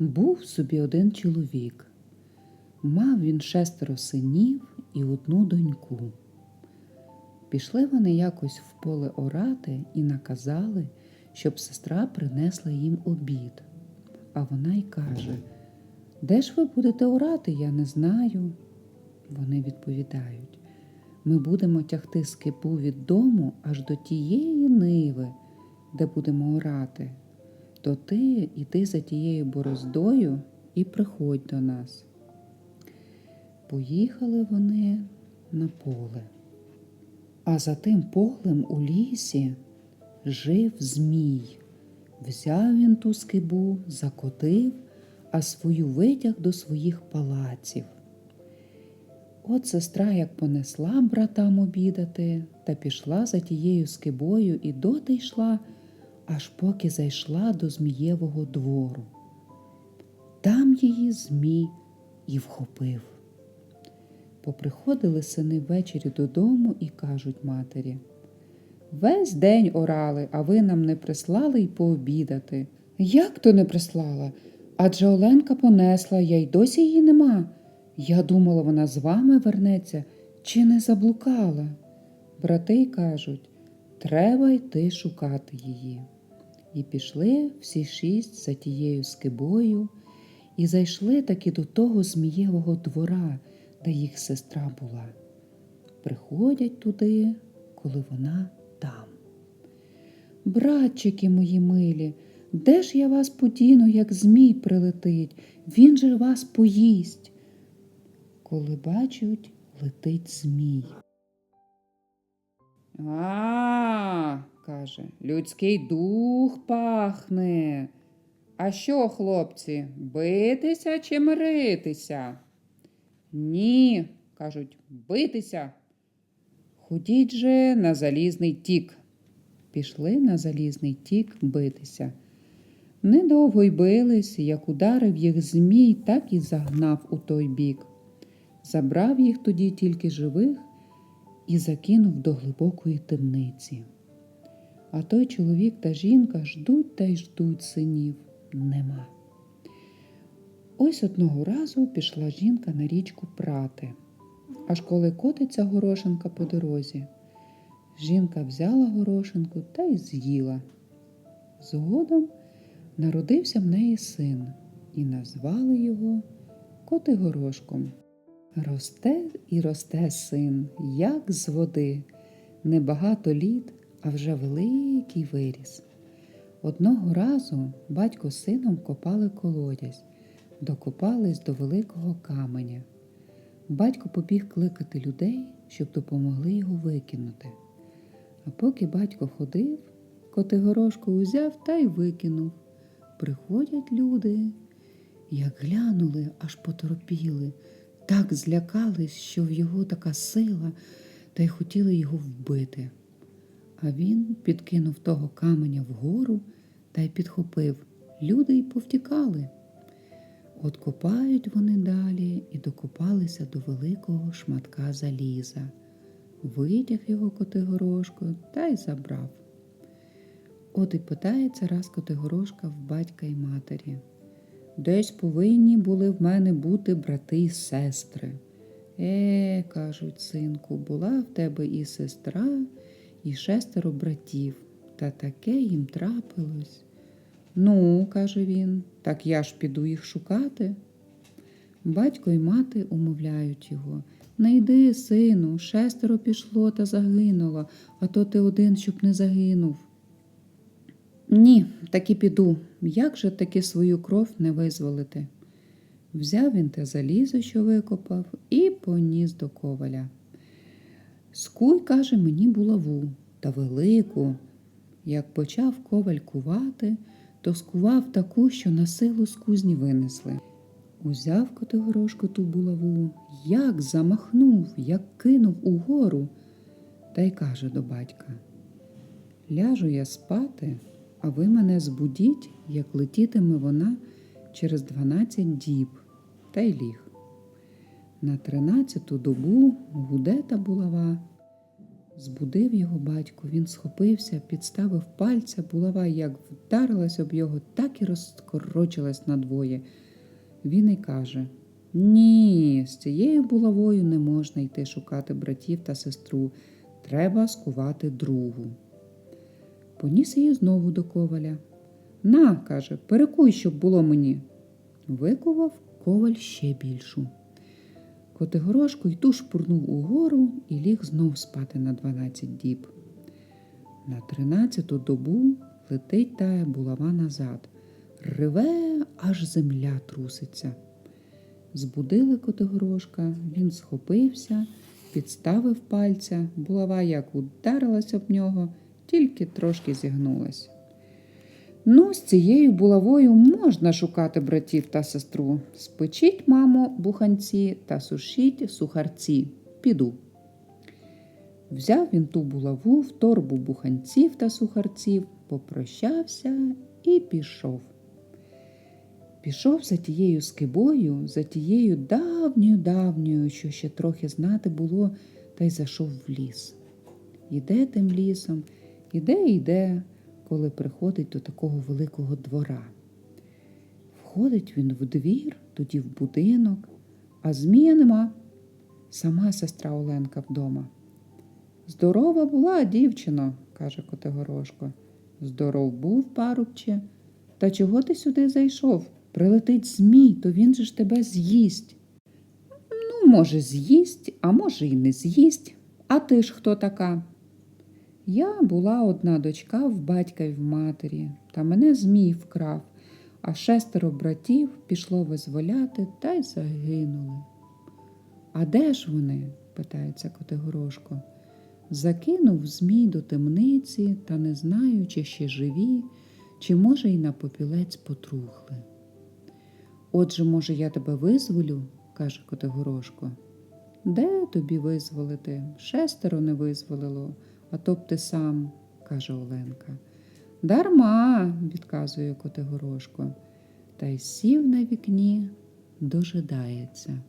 Був собі один чоловік. Мав він шестеро синів і одну доньку. Пішли вони якось в поле орати і наказали, щоб сестра принесла їм обід. А вона й каже: Де ж ви будете орати, я не знаю. Вони відповідають: Ми будемо тягти скипу від дому аж до тієї ниви, де будемо орати. То ти іди за тією бороздою і приходь до нас. Поїхали вони на поле. А за тим полем у лісі жив Змій. Взяв він ту скибу, закотив, а свою витяг до своїх палаців. От сестра як понесла братам обідати та пішла за тією скибою і доти йшла, аж поки зайшла до Змієвого двору. Там її Змій і вхопив. Поприходили сини ввечері додому і кажуть матері. Весь день орали, а ви нам не прислали й пообідати. Як то не прислала? Адже Оленка понесла, я й досі її нема. Я думала, вона з вами вернеться чи не заблукала. Брати кажуть, треба йти шукати її. І пішли всі шість за тією скибою, і зайшли таки до того змієвого двора, де їх сестра була. Приходять туди, коли вона там. Братчики мої милі, де ж я вас подіну, як змій прилетить? Він же вас поїсть. Коли бачать, летить змій. А, каже, людський дух пахне. А що, хлопці, битися чи миритися? Ні, кажуть, битися. Ходіть же на залізний тік. Пішли на залізний тік битися. Недовго й бились, як ударив їх змій, так і загнав у той бік. Забрав їх тоді тільки живих і закинув до глибокої темниці. А той чоловік та жінка ждуть та й ждуть синів нема. Ось одного разу пішла жінка на річку прати, аж коли котиться горошинка по дорозі. Жінка взяла горошинку та й з'їла. Згодом народився в неї син, і назвали його Котигорошком. Росте і росте син, як з води, небагато літ, а вже великий виріс. Одного разу батько з сином копали колодязь, докопались до великого каменя. Батько побіг кликати людей, щоб допомогли його викинути. А поки батько ходив, Котигорошко узяв та й викинув. Приходять люди, як глянули, аж поторопіли, так злякались, що в його така сила, та й хотіли його вбити. А він підкинув того каменя вгору та й підхопив. Люди й повтікали. От копають вони далі і докопалися до великого шматка заліза. Витяг його Котигорошко та й забрав. От і питається раз Котигорошка в батька й матері. Десь повинні були в мене бути брати й сестри. Е, кажуть, синку, була в тебе і сестра, і шестеро братів, та таке їм трапилось. Ну, каже він, так я ж піду їх шукати. Батько й мати умовляють його. Не йди, сину, шестеро пішло та загинуло, а то ти один, щоб не загинув. Ні, таки піду. Як же таки свою кров не визволити? Взяв він те залізо, що викопав, і поніс до коваля. Скуй, каже, мені булаву та велику. Як почав коваль кувати, то скував таку, що на силу з кузні винесли. Узяв Котигорошко ту булаву, як замахнув, як кинув угору, та й каже до батька: Ляжу я спати, а ви мене збудіть, як летітиме вона через дванадцять діб, та й ліг. На тринадцяту добу гуде та булава. Збудив його батько, він схопився, підставив пальця, булава як вдарилась об його, так і розкорочилась надвоє. Він і каже: Ні, з цією булавою не можна йти шукати братів та сестру. Треба скувати другу. Поніс її знову до коваля. На, каже, перекуй, щоб було мені. Викував коваль ще більшу. Котигорошко й ту шпурнув угору і ліг знов спати на дванадцять діб. На тринадцяту добу летить тая булава назад. Реве, аж земля труситься. Збудили Котигорошка, він схопився, підставив пальця, булава як ударилась об нього, тільки трошки зігнулась. Ну, з цією булавою можна шукати братів та сестру. Спечіть, мамо, буханці та сушіть сухарці. Піду. Взяв він ту булаву в торбу буханців та сухарців, попрощався і пішов. Пішов за тією скибою, за тією давньою давньою, що ще трохи знати було, та й зайшов в ліс. Іде тим лісом, іде, іде, коли приходить до такого великого двора. Входить він в двір, тоді в будинок, а змія нема. Сама сестра Оленка вдома. Здорова була, дівчино, каже Котигорошко. Здоров був, парубче. Та чого ти сюди зайшов? Прилетить змій, то він же ж тебе з'їсть. Ну, може, з'їсть, а може, й не з'їсть. А ти ж хто така? Я була одна дочка в батька й в матері, та мене змій вкрав, а шестеро братів пішло визволяти та й загинули. А де ж вони? питається Котигорошко. Закинув змій до темниці та не знаю, чи ще живі, чи може й на попілець потрухли. Отже, може, я тебе визволю, каже Котигорошко. Де тобі визволити? Шестеро не визволило, а то б ти сам, каже Оленка. Дарма, відказує Котигорошко, та й сів на вікні, дожидається.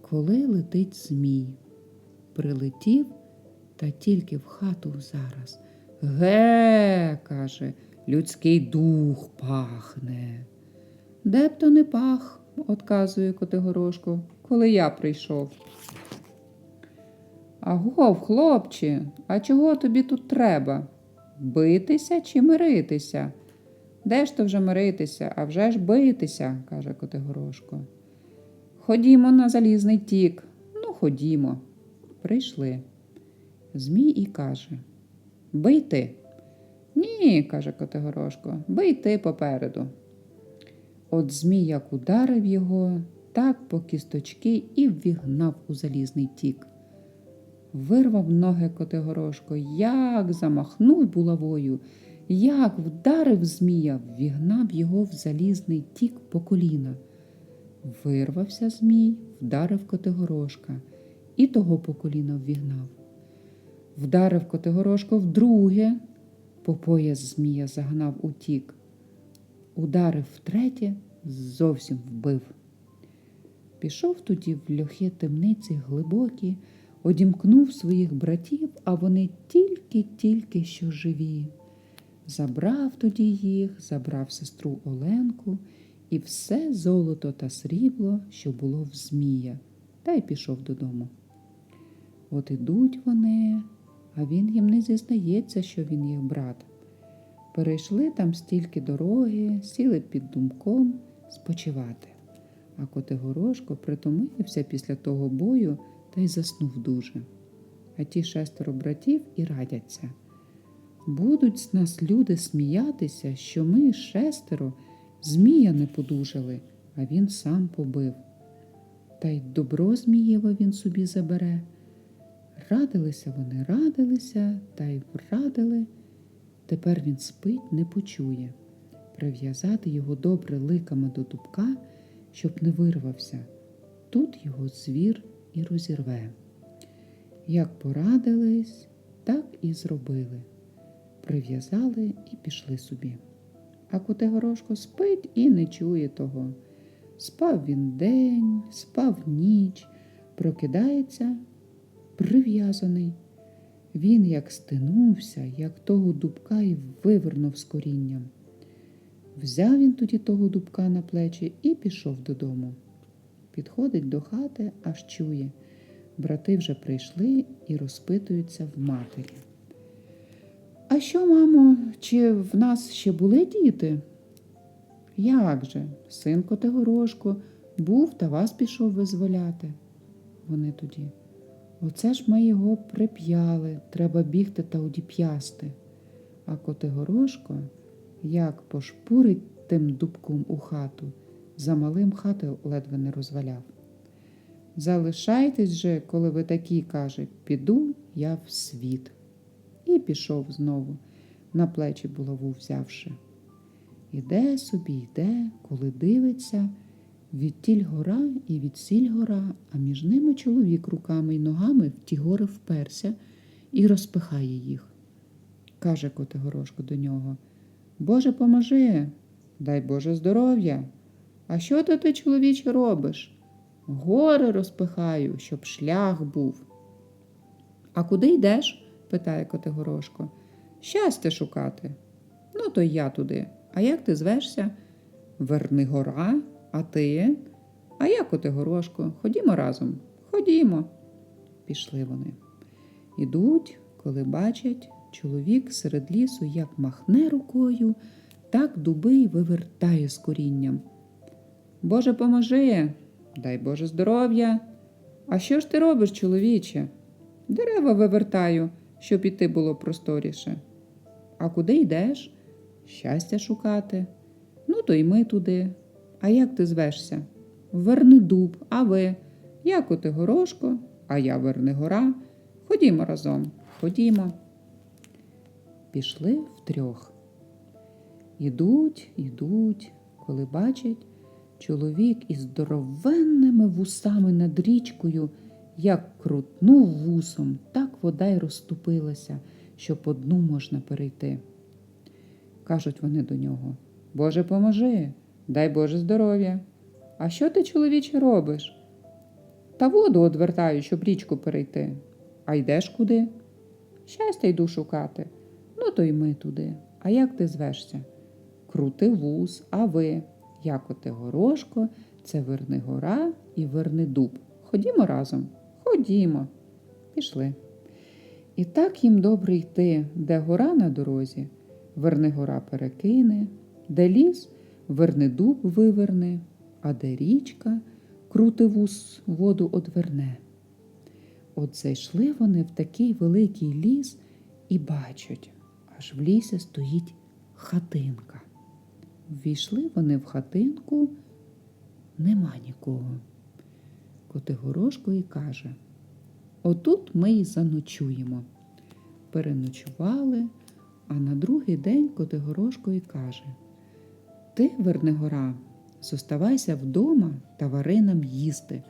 Коли летить змій, прилетів та тільки в хату зараз. Ге, каже, людський дух пахне. Де б то не пах, отказує Котигорошко, коли я прийшов. Агов, хлопче, а чого тобі тут треба? Битися чи миритися? Де ж то вже миритися, а вже ж битися, каже Котигорошко. Ходімо на залізний тік. Ну, ходімо. Прийшли. Змій і каже: Бий ти. Ні, каже Котигорошко, бий ти попереду. От Змій як ударив його, так по кісточки і ввігнав у залізний тік. Вирвав ноги Котигорошко, як замахнув булавою, як вдарив Змія, ввігнав його в залізний тік по коліна. Вирвався Змій, вдарив Котигорошка і того по коліна ввігнав. Вдарив Котигорошко вдруге, по пояс Змія загнав у тік. Ударив втретє, зовсім вбив. Пішов тоді в льохи темниці глибокі, одімкнув своїх братів, а вони тільки-тільки що живі. Забрав тоді їх, забрав сестру Оленку і все золото та срібло, що було в Змія, та й пішов додому. От ідуть вони, а він їм не зізнається, що він їх брат. Перейшли там стільки дороги, сіли під думком спочивати. А Котигорошко притомився після того бою та й заснув дуже. А ті шестеро братів і радяться. Будуть з нас люди сміятися, що ми шестеро змія не подужали, а він сам побив. Та й добро Змієве він собі забере. Радилися вони, радилися та й врадили. Тепер він спить, не почує. Прив'язати його добре ликами до дубка, щоб не вирвався. Тут його звір і розірве. Як порадились, так і зробили. Прив'язали і пішли собі. А Котигорошко спить і не чує того. Спав він день, спав ніч, прокидається, прив'язаний. Він як стинувся, як того дубка і вивернув з корінням. Взяв він тоді того дубка на плечі і пішов додому. Підходить до хати, аж чує. Брати вже прийшли і розпитуються в матері. А що, мамо, чи в нас ще були діти? Як же, син Котигорошко, був та вас пішов визволяти. Вони тоді. Оце ж ми його прип'яли, треба бігти та одіп'ясти. А Котигорошко, як пошпурить тим дубком у хату, за малим хати ледве не розваляв. Залишайтесь же, коли ви такі, каже, піду я в світ. І пішов знову, на плечі булаву взявши. Іде собі, йде, коли дивиться, відтіль гора і відсіль гора, а між ними чоловік руками й ногами в ті гори вперся і розпихає їх. Каже Котигорошко до нього Боже, поможи, дай Боже здоров'я. А що то ти, чоловіче, робиш? Гори розпихаю, щоб шлях був. А куди йдеш? питає Котигорошко. Щастя шукати. Ну, то я туди. А як ти звешся? Вернигора, а ти? А я Котигорошко. Ходімо разом. Ходімо. Пішли вони. Ідуть, коли бачать, чоловік серед лісу як махне рукою, так дуби й вивертає з корінням. Боже, поможи, дай Боже здоров'я. А що ж ти робиш, чоловіче? Дерева вивертаю, щоб іти було просторіше. А куди йдеш? Щастя шукати. Ну, то й ми туди. А як ти звешся? Вернидуб, а ви? Я Котигорошко, а я Вернигора. Ходімо разом, ходімо. Пішли втрьох. Ідуть, ідуть, коли бачать, чоловік із здоровенними вусами над річкою, як крутнув вусом, так вода й розступилася, що по дну можна перейти. Кажуть вони до нього Боже, поможи, дай Боже здоров'я. А що ти, чоловіче, робиш? Та воду одвертаю, щоб річку перейти. А йдеш куди? Щастя йду шукати. Ну, то й ми туди. А як ти звешся? Крути вуз, а ви? Якоти горошко, це Вернигора і Вернидуб. Ходімо разом. Ходімо. Пішли. І так їм добре йти, де гора на дорозі, Вернигора перекине, де ліс, Вернидуб виверне, а де річка, крути вуз воду одверне. От зайшли вони в такий великий ліс і бачать, аж в лісі стоїть хатинка. Ввійшли вони в хатинку, нема нікого. Котигорошко і каже: Отут ми й заночуємо. Переночували, а на другий день Котигорошко і каже: Ти, Вернигора, зоставайся вдома та вари нам їсти,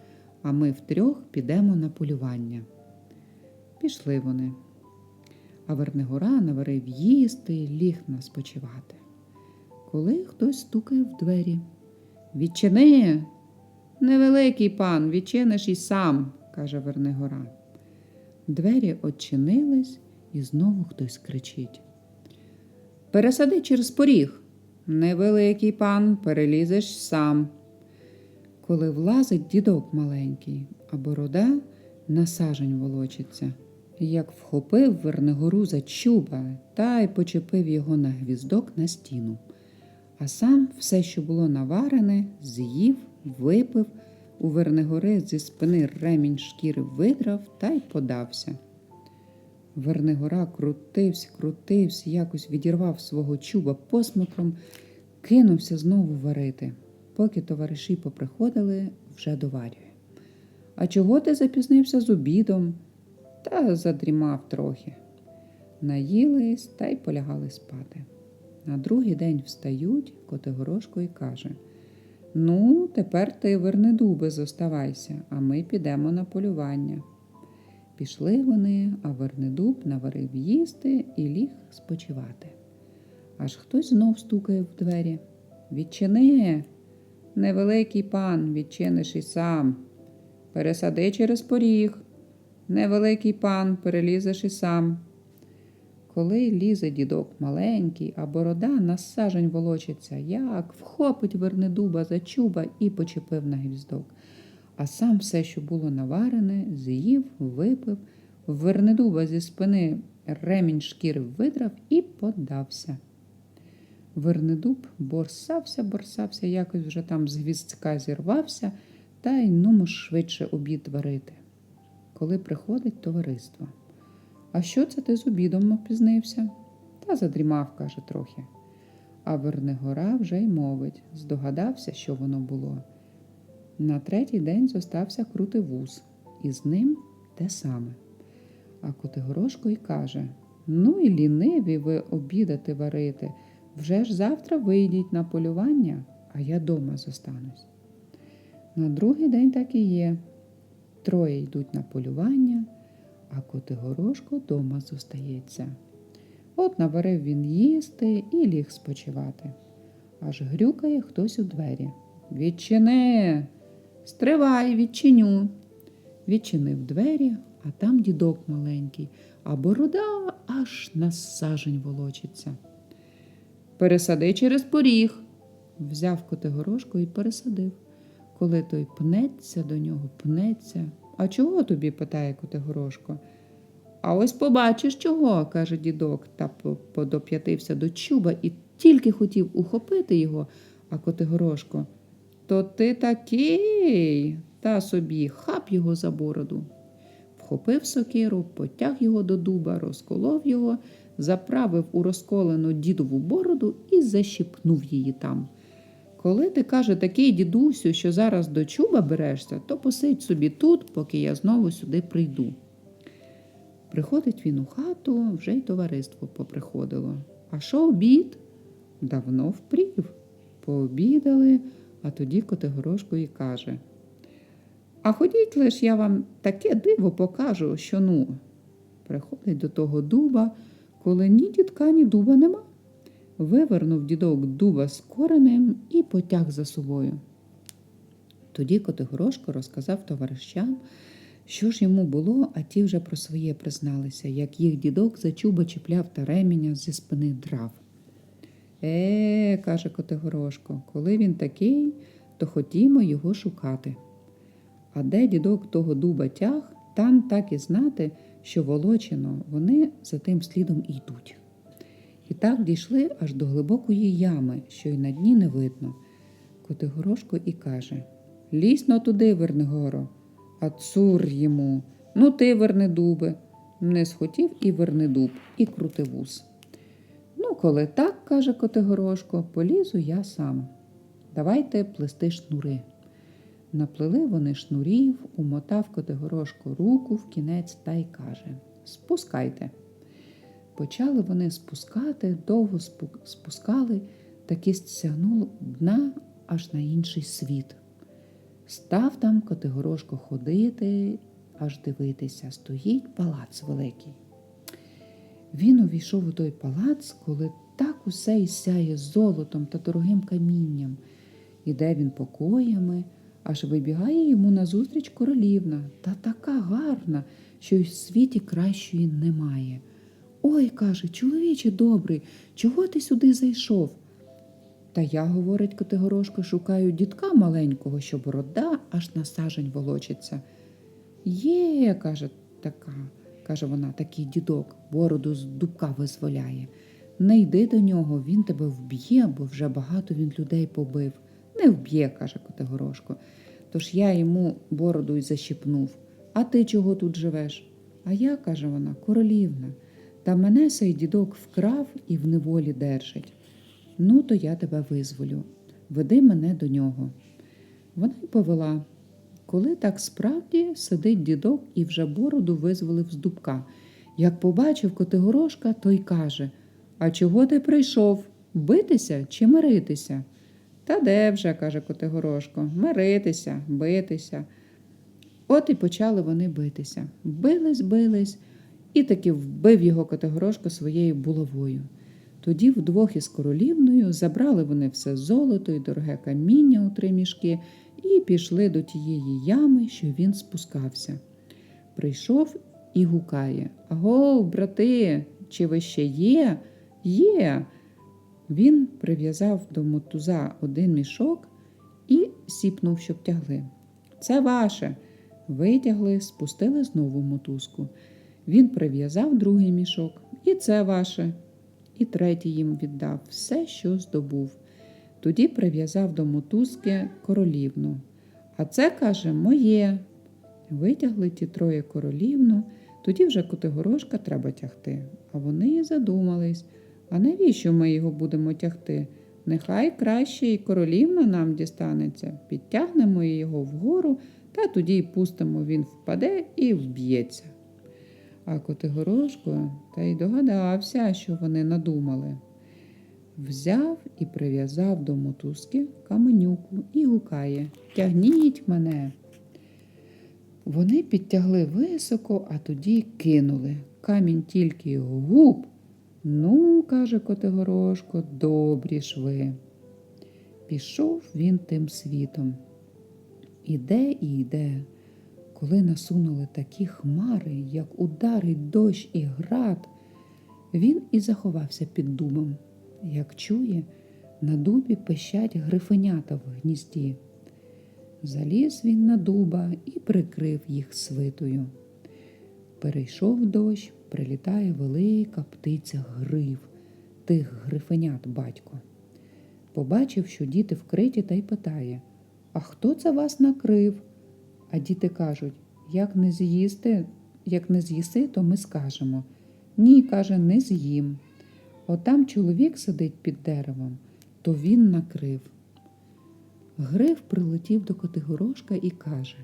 а ми втрьох підемо на полювання. Пішли вони. А Вернигора наварив їсти і ліг на спочивати. Коли хтось стукає в двері. Відчини, невеликий пан, відчиниш і сам, каже Вернигора. Двері очинились, і знову хтось кричить. Пересади через поріг. Невеликий пан, перелізеш сам. Коли влазить дідок маленький, а борода на сажень волочиться, як вхопив Вернигору за чуба та й почепив його на гвіздок на стіну. А сам все, що було наварене, з'їв, випив, у Вернигори зі спини ремінь шкіри видрав та й подався. Вернигора крутився, крутився, якось відірвав свого чуба посмиком, кинувся знову варити. Поки товариші поприходили, вже доварює. А чого ти запізнився з обідом? Та задрімав трохи. Наїлись та й полягали спати. На другий день встають Котигорошко і каже: Ну, тепер ти, Вернедуби, зоставайся, а ми підемо на полювання. Пішли вони, а Вернедуб наварив їсти і ліг спочивати. Аж хтось знов стукає в двері. Відчини, невеликий пан, відчиниш і сам. Пересади через поріг. невеликий пан, перелізеш і сам. Коли лізе дідок маленький, а борода на сажень волочиться, як вхопить вернедуба за чуба і почепив на гвіздок. А сам все, що було наварене, з'їв, випив, вернедуба зі спини ремінь шкіри видрав і подався. Вернедуб борсався, борсався, якось вже там з гвіздка зірвався, та й нумо швидше обід варити. Коли приходить товариство. А що це ти з обідом опізнився? Та задрімав, каже трохи. А Вернигора вже й мовить, здогадався, що воно було. На третій день зостався крутий вуз, і з ним те саме. А Котигорошко й каже: Ну і ліниві ви обідати варити. Вже ж завтра вийдіть на полювання, а я дома зостанусь. На другий день так і є. Троє йдуть на полювання, а Котигорошко дома зостається. От наварив він їсти і ліг спочивати. Аж грюкає хтось у двері. Відчини, стривай, відчиню. Відчинив двері, а там дідок маленький, а борода аж на сажень волочиться. Пересади через поріг. Взяв Котигорошко і пересадив. Коли той пнеться до нього, пнеться. А чого тобі? питає Котигорошко. А ось побачиш чого, каже дідок, та подоп'ятився до чуба і тільки хотів ухопити його, а Котигорошко. То ти такий, та собі хап його за бороду. Вхопив сокиру, потяг його до дуба, розколов його, заправив у розколену дідову бороду і защіпнув її там. Коли ти каже такий дідусю, що зараз до чуба берешся, то посидь собі тут, поки я знову сюди прийду. Приходить він у хату, вже й товариство поприходило. А що обід? Давно впрів. Пообідали, а тоді Котигорошко і каже. А ходіть лиш, я вам таке диво покажу, що ну. Приходить до того дуба, коли ні дідка, ні дуба нема. Вивернув дідок дуба з коренем і потяг за собою. Тоді Котигорошко розказав товаришам, що ж йому було, а ті вже про своє призналися, як їх дідок за чуба чіпляв та ременя зі спини драв. Е, каже Котигорошко, коли він такий, то хотімо його шукати. А де дідок того дуба тяг, там так і знати, що волочено, вони за тим слідом і йдуть. І так дійшли аж до глибокої ями, що й на дні не видно. Котигорошко і каже Лізь но туди, Вернигоро, а цур йому. Ну ти, Вернедубе. Не схотів і Вернедуб, і крутивуз. Ну, коли так, каже Котигорошко, полізу я сам. Давайте плести шнури. Наплели вони шнурів, умотав Котигорошко руку в кінець та й каже Спускайте. Почали вони спускати, довго спу- спускали, таки стягнуло дна аж на інший світ. Став там Котигорошко ходити, аж дивитися, стоїть палац великий. Він увійшов у той палац, коли так усе і сяє золотом та дорогим камінням. Іде він покоями, аж вибігає йому назустріч королівна, та така гарна, що й в світі кращої немає. Ой, каже, чоловіче добрий, чого ти сюди зайшов? Та я, говорить Котигорошко, шукаю дітка маленького, що борода аж на сажень волочиться. Є, каже така, каже вона, такий дідок, бороду з дубка визволяє. Не йди до нього, він тебе вб'є, бо вже багато він людей побив. Не вб'є, каже Котигорошко. Тож я йому бороду й защіпнув. А ти чого тут живеш? А я, каже вона, королівна. Та мене сей дідок вкрав і в неволі держить. Ну, то я тебе визволю. Веди мене до нього. Вона й повела. Коли так справді сидить дідок і вже бороду визволив з дубка. Як побачив Котигорошка, то й каже: А чого ти прийшов? Битися чи миритися? Та де вже, каже Котигорошко, миритися, битися. От і почали вони битися. Бились, бились, і таки вбив його Котигорошко своєю булавою. Тоді вдвох із королівною забрали вони все золото і дороге каміння у три мішки і пішли до тієї ями, що він спускався. прийшов і гукає Агов, брати, чи ви ще є? Є. Він прив'язав до мотуза один мішок і сіпнув, щоб тягли. Це ваше. Витягли, спустили знову мотузку. Він прив'язав другий мішок, і це ваше. І третій їм віддав все, що здобув. Тоді прив'язав до мотузки королівну. А це, каже, моє. Витягли ті троє королівну, тоді вже Котигорошка треба тягти. А вони і задумались, а навіщо ми його будемо тягти? Нехай краще і королівна нам дістанеться, підтягнемо його вгору, та тоді й пустимо, він впаде і вб'ється. А Котигорошко та й догадався, що вони надумали. Взяв і прив'язав до мотузки каменюку і гукає Тягніть мене. Вони підтягли високо, а тоді кинули. Камінь тільки губ. Ну, каже Котигорошко, добрі ж ви. Пішов він тим світом. Іде і йде. Коли насунули такі хмари, як ударить дощ і град, він і заховався під дубом. Як чує, на дубі пищать грифенята в гнізді. Заліз він на дуба і прикрив їх свитою. Перейшов дощ, прилітає велика птиця гриф, тих грифенят батько. Побачив, що діти вкриті, та й питає А хто це вас накрив? А діти кажуть, як не з'їсти, як не з'їси, то ми скажемо. Ні, каже, не з'їм. Отам чоловік сидить під деревом, то він накрив. Гриф прилетів до Котигорошка і каже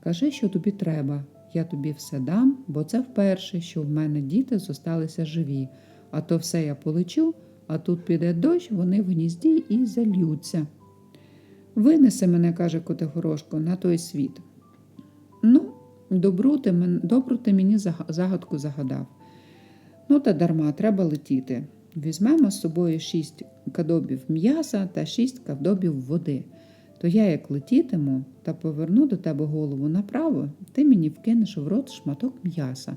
Кажи, що тобі треба, я тобі все дам, бо це вперше, що в мене діти зосталися живі, а то все я полечу, а тут піде дощ, вони в гнізді і зальються. Винеси мене, каже Котигорошко, на той світ. Ну, добру ти, добру ти мені загадку загадав. Ну, та дарма, треба летіти. Візьмемо з собою шість кадобів м'яса та шість кадобів води. То я, як летітиму та поверну до тебе голову направо, ти мені вкинеш в рот шматок м'яса,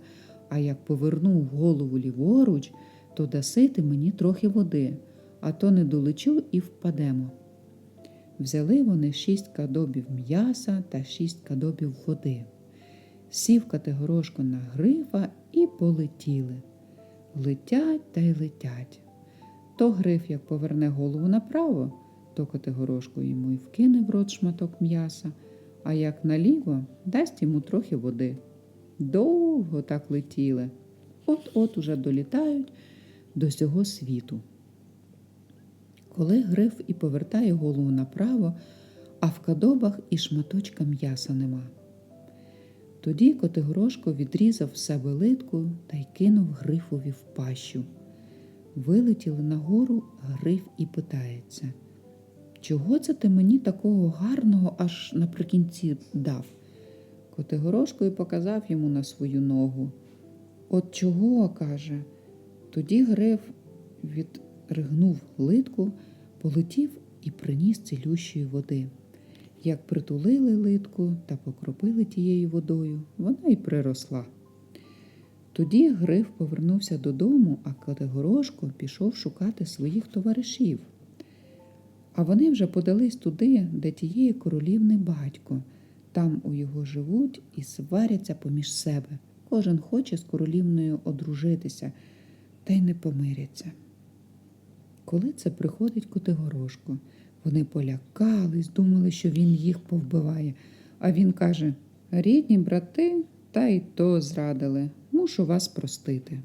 а як поверну голову ліворуч, то даси ти мені трохи води, а то не долечу і впадемо. Взяли вони шість кадобів м'яса та шість кадобів води. Сів Категорошко на грифа і полетіли. Летять та й летять. То гриф, як поверне голову направо, то Категорошко йому й вкине в рот шматок м'яса, а як наліво, дасть йому трохи води. Довго так летіли. От-от уже долітають до цього світу. Коли гриф і повертає голову направо, а в кадобах і шматочка м'яса нема. Тоді Котигорошко відрізав себе литку та й кинув грифові в пащу. Вилетіли нагору, гриф і питається, чого це ти мені такого гарного аж наприкінці дав? Котигорошко й показав йому на свою ногу. От чого, каже. Тоді гриф відригнув литку, полетів і приніс цілющої води. Як притулили литку та покропили тією водою, вона й приросла. Тоді Гриф повернувся додому, а Категорошко пішов шукати своїх товаришів. А вони вже подались туди, де тієї королівни батько. Там у його живуть і сваряться поміж себе. Кожен хоче з королівною одружитися, та й не помиряться. Коли це приходить Котигорошко, вони полякались, думали, що він їх повбиває. А він каже: рідні брати, та й то зрадили, мушу вас простити.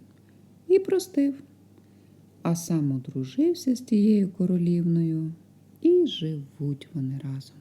І простив. А сам одружився з тією королівною, і живуть вони разом.